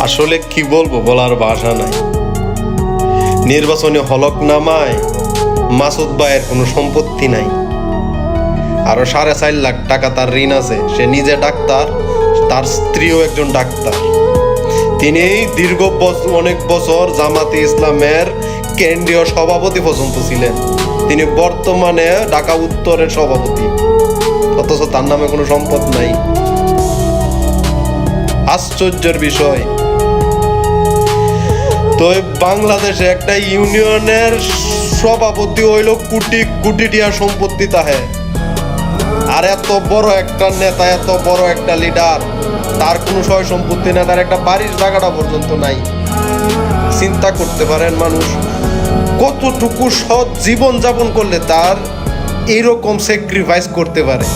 আসলে কি বলব, বলার ভাষা নাই। নির্বাচনী হলকনামায় মাসুদ ভাইয়ের কোনো সম্পত্তি নাই। আরও সাড়ে চার লাখ টাকা তার ঋণ আছে। সে নিজে ডাক্তার, তার স্ত্রীও একজন ডাক্তার। তিনি দীর্ঘ অনেক বছর জামাতে ইসলামের কেন্দ্রীয় সভাপতি পর্যন্ত ছিলেন। তিনি বর্তমানে ঢাকা উত্তরের সভাপতি। অথচ তার নামে কোনো সম্পদ নাই। আশ্চর্যের বিষয়। তো বাংলাদেশে একটা ইউনিয়নের সভাপতি হইল কোটি কোটি টিয়া সম্পত্তি তাহে। আর এত বড় একটা নেতা, এত বড় একটা লিডার তার কোনো সয় সম্পত্তি না, তার একটা বাড়ির জায়গাটা পর্যন্ত নাই। চিন্তা করতে পারেন মানুষ, কতটুকু সৎ জীবন যাপন করলে তার এইরকম স্যাক্রিফাইস করতে পারে।